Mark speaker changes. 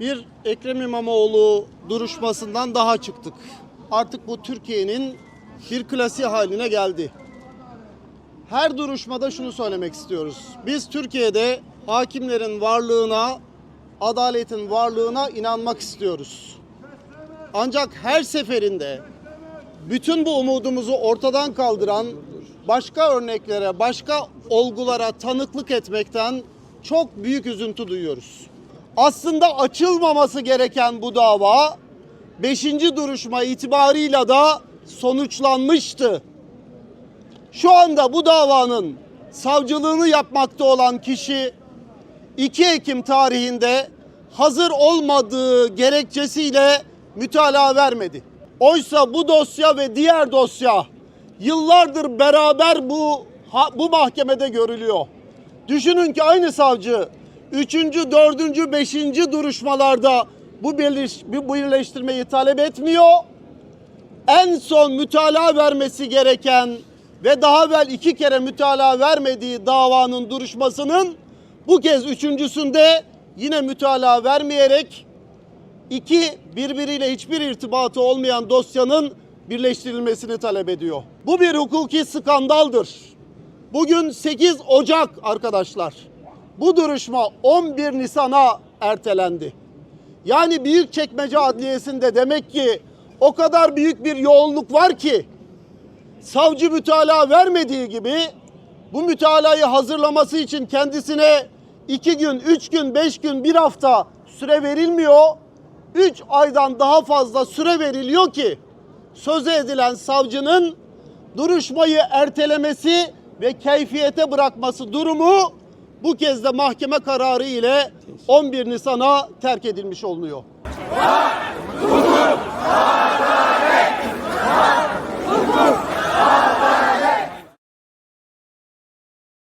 Speaker 1: Bir Ekrem İmamoğlu duruşmasından daha çıktık. Artık bu Türkiye'nin bir klasiği haline geldi. Her duruşmada şunu söylemek istiyoruz. Biz Türkiye'de hakimlerin varlığına, adaletin varlığına inanmak istiyoruz. Ancak her seferinde bütün bu umudumuzu ortadan kaldıran başka örneklere, başka olgulara tanıklık etmekten çok büyük üzüntü duyuyoruz. Aslında açılmaması gereken bu dava 5. duruşma itibarıyla da sonuçlanmıştı. Şu anda bu davanın savcılığını yapmakta olan kişi 2 Ekim tarihinde hazır olmadığı gerekçesiyle mütalaa vermedi. Oysa bu dosya ve diğer dosya yıllardır beraber bu bu mahkemede görülüyor. Düşünün ki aynı savcı 3. 4. 5. duruşmalarda bu birleş, bu birleştirmeyi talep etmiyor. En son mütalaa vermesi gereken ve daha evvel iki kere mütalaa vermediği davanın duruşmasının bu kez üçüncüsünde yine mütalaa vermeyerek iki birbiriyle hiçbir irtibatı olmayan dosyanın birleştirilmesini talep ediyor. Bu bir hukuki skandaldır. Bugün 8 Ocak arkadaşlar. Bu duruşma 11 Nisan'a ertelendi. Yani Büyükçekmece Adliyesi'nde demek ki o kadar büyük bir yoğunluk var ki savcı mütalaa vermediği gibi bu mütalayı hazırlaması için kendisine iki gün, üç gün, beş gün, bir hafta süre verilmiyor. Üç aydan daha fazla süre veriliyor ki söze edilen savcının duruşmayı ertelemesi ve keyfiyete bırakması durumu bu kez de mahkeme kararı ile 11 Nisan'a terk edilmiş olunuyor. Hak, hukuk, hak.